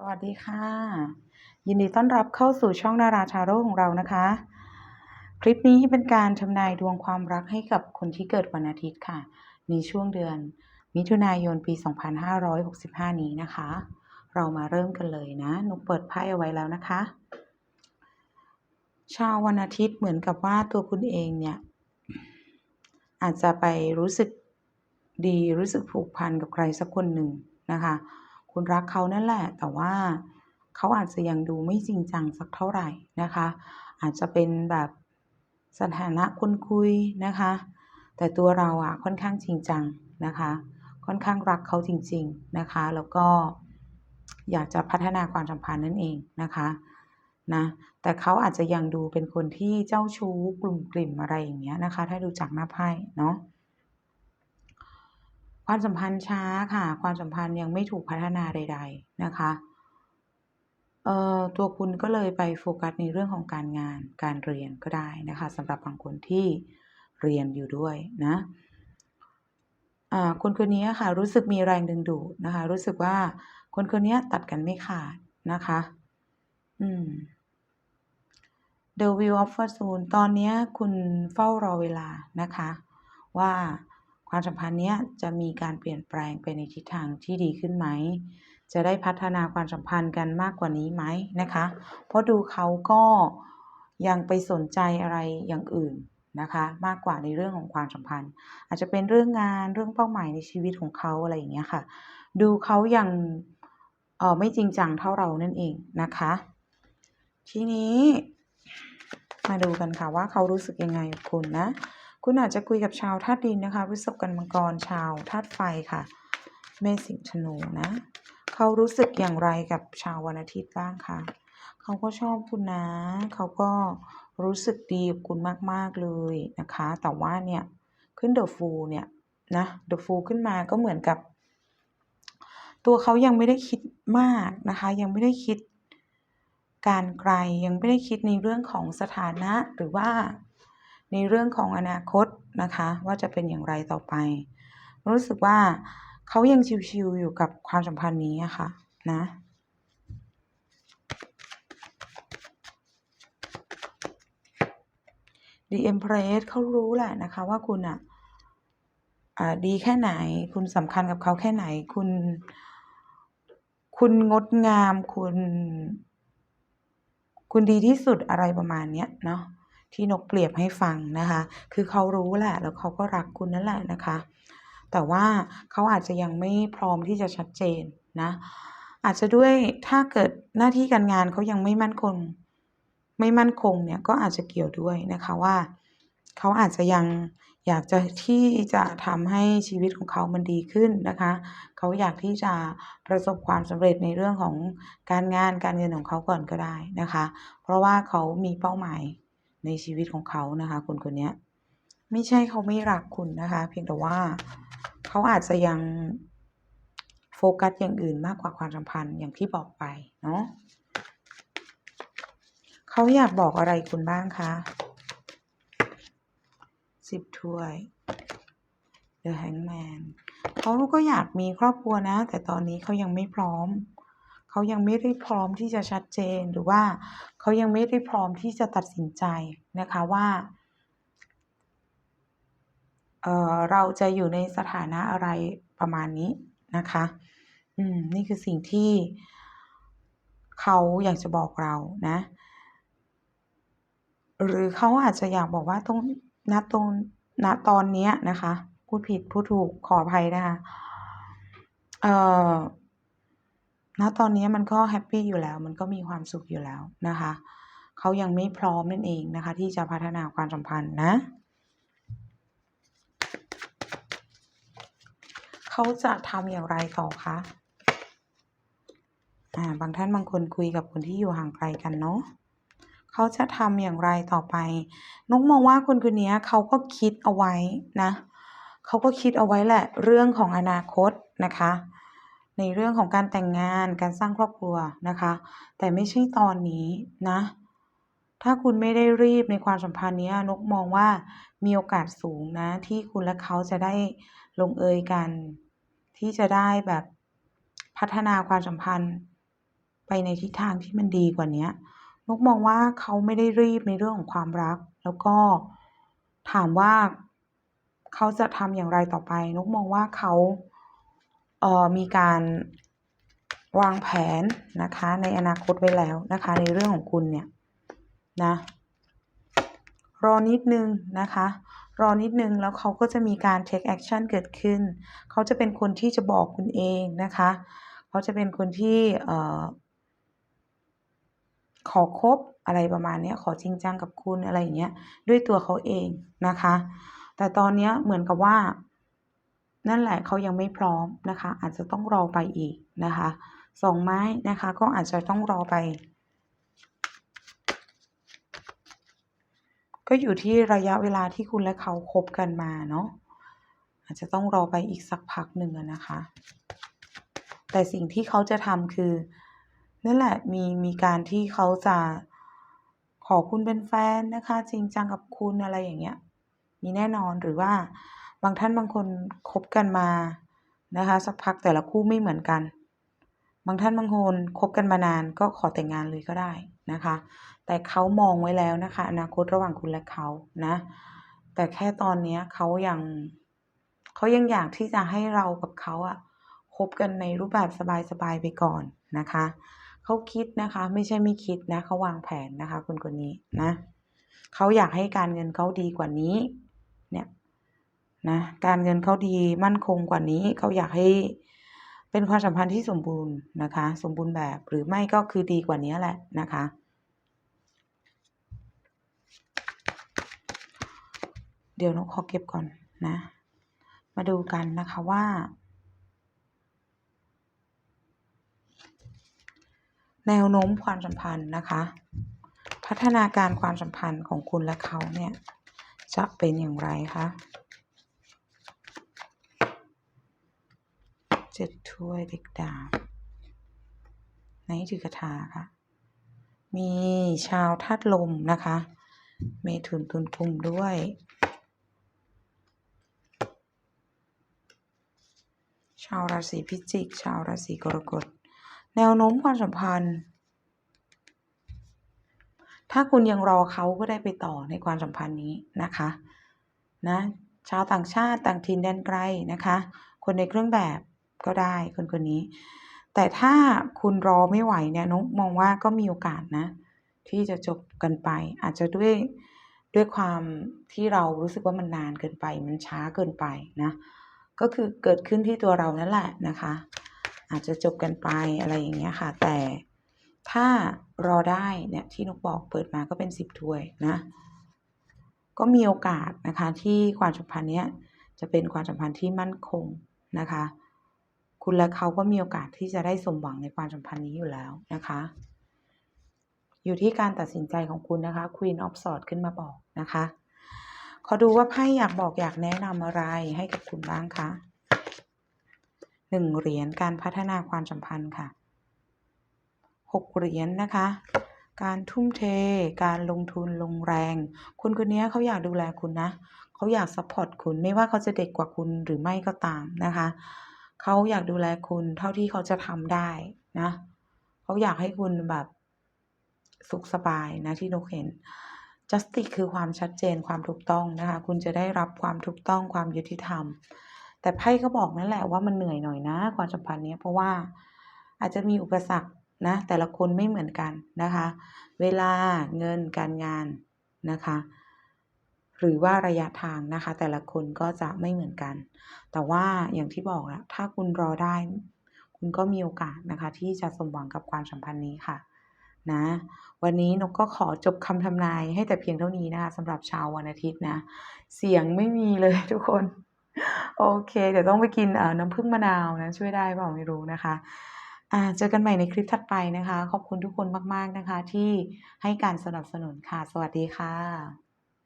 สวัสดีค่ะ ยินดีต้อนรับเข้าสู่ช่องดาราชาโร่ของเรานะคะ คลิปนี้เป็นการทำนายดวงความรักให้กับคนที่เกิดวันอาทิตย์ค่ะ ในช่วงเดือน มิถุนายนปี 2565 นี้นะคะ เรามาเริ่มกันเลยนะนุกเปิดไพ่เอาไว้แล้วนะคะ ชาววันอาทิตย์เหมือนกับว่าตัวคุณเองเนี่ย อาจจะไปรู้สึกดีรู้สึกผูกพันกับใครสักคนหนึ่งนะคะ คุณรักเขานั่นแหละ แต่ว่าเขาอาจจะยังดูไม่จริงจังสักเท่าไหร่นะคะ อาจจะเป็นแบบสถานะคนคุยนะคะ แต่ตัวเราอะค่อนข้างจริงจังนะคะ ค่อนข้างรักเขาจริง ๆนะคะ แล้วก็อยากจะพัฒนาความสัมพันธ์นั่นเองนะคะนะแต่เขาอาจจะยังดูเป็นคนที่เจ้าชู้กลุ่มกลิ่มอะไรอย่างเงี้ยนะคะ ถ้าดูจากหน้าไพ่เนาะ ความสัมพันธ์ช้าค่ะ ความสัมพันธ์ยังไม่ถูกพัฒนาใด ๆนะคะเอ่อตัวคุณก็เลยไปโฟกัสในเรื่องของการงานการเรียนก็ได้นะคะสำหรับบางคนที่เรียนอยู่ด้วยนะอ่าคนคนนี้ค่ะรู้สึกมีแรงดึงดูดนะคะ รู้สึกว่าคนคนนี้ตัดกันไม่ขาดนะคะ อืม The Wheel of Fortune ตอนนี้คุณเฝ้ารอเวลานะคะ ว่า ความสัมพันธ์เนี้ยจะมีการเปลี่ยนแปลงไปในทิศทางที่ดีขึ้นไหม จะได้พัฒนาความสัมพันธ์กันมากกว่านี้ไหมนะคะ เพราะดูเขาก็ยังไปสนใจอะไรอย่างอื่นนะคะมากกว่าในเรื่องของความสัมพันธ์ อาจจะเป็นเรื่องงานเรื่องเป้าหมายในชีวิตของเขาอะไรอย่างเงี้ยค่ะ ดูเขายังเออไม่จริงจังเท่าเรานั่นเองนะคะ ทีนี้มาดูกันค่ะว่าเขารู้สึกยังไงกับคุณนะ คุณอาจจะคุยกับชาวธาตุดินนะคะพฤษภกันมังกรชาวธาตุไฟค่ะ เมษสิงห์ธนูนะเขารู้สึกอย่างไรกับชาววันอาทิตย์บ้างคะเขาก็ชอบคุณนะ เขาก็รู้สึกดีกับคุณมาก ๆ เลยนะคะ แต่ว่าเนี่ยขึ้นเดอะฟูลเนี่ยนะเดอะฟูลขึ้นมาก็เหมือนกับ ตัวเขายังไม่ได้คิดมากนะคะ ยังไม่ได้คิดการไกลยังไม่ได้คิดในเรื่องของสถานะหรือว่า ในเรื่องของอนาคตนะคะ ว่าจะเป็นอย่างไรต่อไป รู้สึกว่าเขายังชิวๆอยู่กับความสัมพันธ์นี้อะค่ะนะ The Empress เขารู้แหละนะคะว่าคุณอะอ่าดีแค่ไหน คุณสำคัญกับเขาแค่ไหน คุณ คุณงดงาม คุณ คุณดีที่สุดอะไรประมาณเนี้ยเนาะ ที่นกเปรียบให้ฟังนะคะ คือเขารู้แหละ แล้วเขาก็รักคุณนั่นแหละนะคะ แต่ว่าเขาอาจจะยังไม่พร้อมที่จะชัดเจนนะ อาจจะด้วยถ้าเกิดหน้าที่การงานเขายังไม่มั่นคง ไม่มั่นคงเนี่ยก็อาจจะเกี่ยวด้วยนะคะว่าเขาอาจจะยังอยากจะที่จะทำให้ชีวิตของเขามันดีขึ้นนะคะ เขาอยากที่จะประสบความสำเร็จในเรื่องของการงานการเงินของเขาก่อนก็ได้นะคะ เพราะว่าเขามีเป้าหมาย ในชีวิตของเขานะคะ คนคนนี้ไม่ใช่เขาไม่รักคุณนะคะ เพียงแต่ว่าเขาอาจจะยังโฟกัสอย่างอื่นมากกว่าความสัมพันธ์อย่างที่บอกไปเนาะเขาอยากบอกอะไรคุณบ้างคะสิบถ้วย The Hangman เขาก็อยากมีครอบครัวนะ แต่ตอนนี้เขายังไม่พร้อม เขายังไม่ได้พร้อมที่จะชัดเจนหรือว่า เขายังไม่ได้พร้อมที่จะตัดสินใจนะคะว่าเอ่อเราจะอยู่ในสถานะอะไรประมาณนี้นะคะอืมนี่คือสิ่งที่เขาอยากจะบอกเรานะ หรือเขาอาจจะอยากบอกว่าตรงณตรงณตอนเนี้ยนะคะ พูดผิดพูดถูกขออภัยนะคะ เอ่อ ณตอนนี้มันก็แฮปปี้อยู่แล้ว มันก็มีความสุขอยู่แล้วนะคะเขายังไม่พร้อมนั่นเองนะคะ ที่จะพัฒนาความสัมพันธ์นะเขาจะทำอย่างไรต่อคะอ่าบางท่านบางคนคุยกับคนที่อยู่ห่างไกลกันเนาะเขาจะทำอย่างไรต่อไปนกมองว่าคนคนนี้เขาก็คิดเอาไว้นะเขาก็คิดเอาไว้แหละเรื่องของอนาคตนะคะ ในเรื่องของการแต่งงานการสร้างครอบครัวนะคะ แต่ไม่ใช่ตอนนี้นะ ถ้าคุณไม่ได้รีบในความสัมพันธ์นี้นกมองว่ามีโอกาสสูงนะ ที่คุณและเขาจะได้ลงเอยกัน ที่จะได้แบบพัฒนาความสัมพันธ์ไปในทิศทางที่มันดีกว่านี้นกมองว่าเขาไม่ได้รีบในเรื่องของความรัก แล้วก็ถามว่าเขาจะทำอย่างไรต่อไป นกมองว่าเขา มีการวางแผนนะคะในอนาคตไว้แล้วนะคะ ในเรื่องของคุณเนี่ยนะรอนิดนึงนะคะ รอนิดนึงแล้วเขาก็จะมีการ take action เกิดขึ้น เขาจะเป็นคนที่จะบอกคุณเองนะคะ เขาจะเป็นคนที่ออขอคบอะไรประมาณนี้ขอจริงจังกับคุณอะไรอย่างเงี้ยด้วยตัวเขาเองนะคะ แต่ตอนเนี้ยเหมือนกับว่า นั่นแหละเขายังไม่พร้อมนะคะ อาจจะต้องรอไปอีกนะคะสองไม้นะคะก็อาจจะต้องรอไป ก็อยู่ที่ระยะเวลาที่คุณและเขาคบกันมาเนาะอาจจะต้องรอไปอีกสักพักหนึ่งนะคะ แต่สิ่งที่เขาจะทำคือนั่นแหละมีมีการที่เขาจะขอคุณเป็นแฟนนะคะ จริงจังกับคุณอะไรอย่างเงี้ยมีแน่นอนหรือว่า บางท่านบางคนคบกันมานะคะ สักพักแต่ละคู่ไม่เหมือนกัน บางท่านบางคนคบกันมานานก็ขอแต่งงานเลยก็ได้นะคะ แต่เขามองไว้แล้วนะคะ อนาคตระหว่างคุณและเขานะ แต่แค่ตอนนี้เขายังเขายังอยากที่จะให้เรากับเขาอะคบกันในรูปแบบสบายๆไปก่อนนะคะเขาคิดนะคะ ไม่ใช่ไม่คิดนะเขาวางแผนนะคะ คนคนนี้นะเขาอยากให้การเงินเขาดีกว่านี้ เนี่ย นะการเงินเขาดีมั่นคงกว่านี้เขาอยากให้เป็นความสัมพันธ์ที่สมบูรณ์นะคะ สมบูรณ์แบบหรือไม่ก็คือดีกว่านี้แหละนะคะเดี๋ยวนกขอเก็บก่อนนะ มาดูกันนะคะว่า แนวโน้มความสัมพันธ์นะคะ พัฒนาการความสัมพันธ์ของคุณและเขาเนี่ย จะเป็นอย่างไรคะ เจ็ดถ้วยเด็กดาบในถือกระถาค่ะ มีชาวธาตุลมนะคะ เมถุนตุลกุมด้วย ชาวราศีพิจิก ชาวราศีกรกฎ แนวโน้มความสัมพันธ์ ถ้าคุณยังรอเขาก็ได้ไปต่อในความสัมพันธ์นี้นะคะ นะ ชาวต่างชาติต่างถิ่นแดนไกลนะคะ คนในเครื่องแบบ ก็ได้คนคนนี้ แต่ถ้าคุณรอไม่ไหวเนี่ยนกมองว่าก็มีโอกาสนะ ที่จะจบกันไป อาจจะด้วยด้วยความที่เรารู้สึกว่ามันนานเกินไป มันช้าเกินไปนะ ก็คือเกิดขึ้นที่ตัวเรานั่นแหละนะคะ อาจจะจบกันไปอะไรอย่างเงี้ยค่ะ แต่ถ้ารอได้เนี่ยที่นกบอกเปิดมาก็เป็นสิบถ้วยนะ ก็มีโอกาสนะคะที่ความสัมพันธ์เนี้ยจะเป็นความสัมพันธ์ที่มั่นคงนะคะ คุณและเขาก็มีโอกาสที่จะได้สมหวังในความสัมพันธ์นี้อยู่แล้วนะคะ อยู่ที่การตัดสินใจของคุณนะคะ Queen of Swords ขึ้นมาบอกนะคะขอดูว่าไพ่อยากบอกอยากแนะนำอะไรให้กับคุณบ้างคะหนึ่งเหรียญการพัฒนาความสัมพันธ์ค่ะหกเหรียญนะคะ การทุ่มเท การลงทุนลงแรง คนคนนี้เขาอยากดูแลคุณนะ เขาอยากซัพพอร์ตคุณไม่ว่าเขาจะเด็กกว่าคุณหรือไม่ก็ตามนะคะ เขาอยากดูแลคุณเท่าที่เขาจะทำได้นะเขาอยากให้คุณแบบสุขสบายนะที่นกเห็น justice คือความชัดเจนความถูกต้องนะคะ คุณจะได้รับความถูกต้องความยุติธรรม แต่ไพ่ก็บอกนั่นแหละว่ามันเหนื่อยหน่อยนะความสัมพันธ์นี้เพราะว่าอาจจะมีอุปสรรคนะแต่ละคนไม่เหมือนกันนะคะ เวลาเงินการงานนะคะ หรือว่าระยะทางนะคะ แต่ละคนก็จะไม่เหมือนกัน แต่ว่าอย่างที่บอกอะถ้าคุณรอได้ คุณก็มีโอกาสนะคะ ที่จะสมหวังกับความสัมพันธ์นี้ค่ะนะวันนี้นกก็ขอจบคำทำนายให้แต่เพียงเท่านี้นะคะสำหรับชาววันอาทิตย์นะ เสียงไม่มีเลยทุกคน โอเค เดี๋ยวต้องไปกินน้ำผึ้งมะนาวนะช่วยได้เปล่าไม่รู้นะคะอ่าเจอกันใหม่ในคลิปถัดไปนะคะ ขอบคุณทุกคนมาก ๆ นะคะ ที่ให้การสนับสนุนค่ะ สวัสดีค่ะ